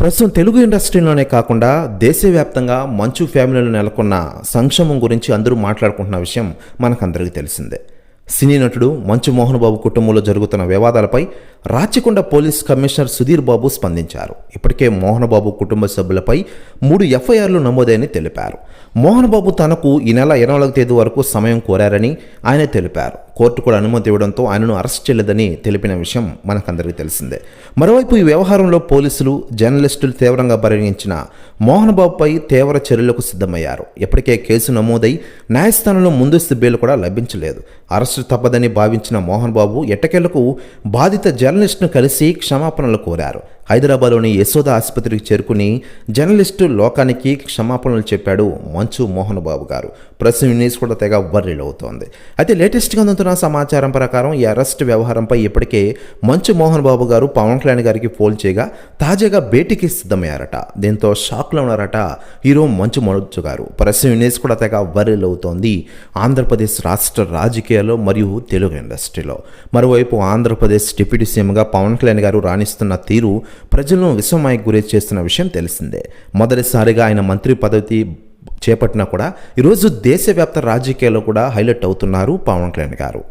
ప్రస్తుతం తెలుగు ఇండస్ట్రీలోనే కాకుండా దేశవ్యాప్తంగా మంచు ఫ్యామిలీలో నెలకొన్న సంక్షేమం గురించి అందరూ మాట్లాడుకుంటున్న విషయం మనకందరికీ తెలిసిందే. సినీ నటుడు మంచు మోహన్ బాబు కుటుంబంలో జరుగుతున్న వివాదాలపై రాచకొండ పోలీస్ కమిషనర్ సుధీర్ బాబు స్పందించారు. ఇప్పటికే మోహన్ బాబు కుటుంబ సభ్యులపై మూడు ఎఫ్ఐఆర్లు నమోదైన తెలిపారు. మోహన్ బాబు తనకు ఈ నెల ఇరవై నాలుగు తేదీ వరకు సమయం కోరారని ఆయన తెలిపారు. కోర్టు కూడా అనుమతి ఇవ్వడంతో ఆయనను అరెస్ట్ చేయలేదని తెలిపిన విషయం మనకందరికీ తెలిసిందే. మరోవైపు ఈ వ్యవహారంలో పోలీసులు జర్నలిస్టులు తీవ్రంగా పరిగణించిన మోహన్ బాబుపై తీవ్ర చర్యలకు సిద్ధమయ్యారు. ఇప్పటికే కేసు నమోదై న్యాయస్థానంలో ముందస్తు బెయిల్ కూడా లభించలేదు. అరెస్టు తప్పదని భావించిన మోహన్ బాబు ఎట్టకేలకు బాధిత జర్నలిస్టును కలిసి క్షమాపణలు కోరారు. హైదరాబాద్లోని యశోద ఆసుపత్రికి చేరుకుని జర్నలిస్టు లోకానికి క్షమాపణలు చెప్పాడు మంచు మోహన్ బాబు గారు. ప్రెస్ న్యూస్ కూడా తెగ వర్రీలవుతోంది అయితే లేటెస్ట్గా అందుతున్న సమాచారం ప్రకారం ఈ అరెస్ట్ వ్యవహారంపై ఇప్పటికే మంచు మోహన్ బాబు గారు పవన్ కళ్యాణ్ గారికి ఫోన్ చేయగా తాజాగా భేటీకి సిద్ధమయ్యారట. దీంతో షాక్లో ఉన్నారట హీరో మంచు మనోజ్ గారు. ప్రెస్ న్యూస్ కూడా తెగ వర్రీలవుతోంది ఆంధ్రప్రదేశ్ రాష్ట్ర రాజకీయాల్లో మరియు తెలుగు ఇండస్ట్రీలో. మరోవైపు ఆంధ్రప్రదేశ్ డిప్యూటీ సీఎంగా పవన్ కళ్యాణ్ గారు రాణిస్తున్న తీరు ప్రజలను విషమయ్యకు గురి చేస్తున్న విషయం తెలిసిందే. మొదటిసారిగా ఆయన మంత్రి పదవి చేపట్టినా కూడా ఈరోజు దేశవ్యాప్త రాజకీయాల్లో కూడా హైలైట్ అవుతున్నారు పవన్ కళ్యాణ్ గారు.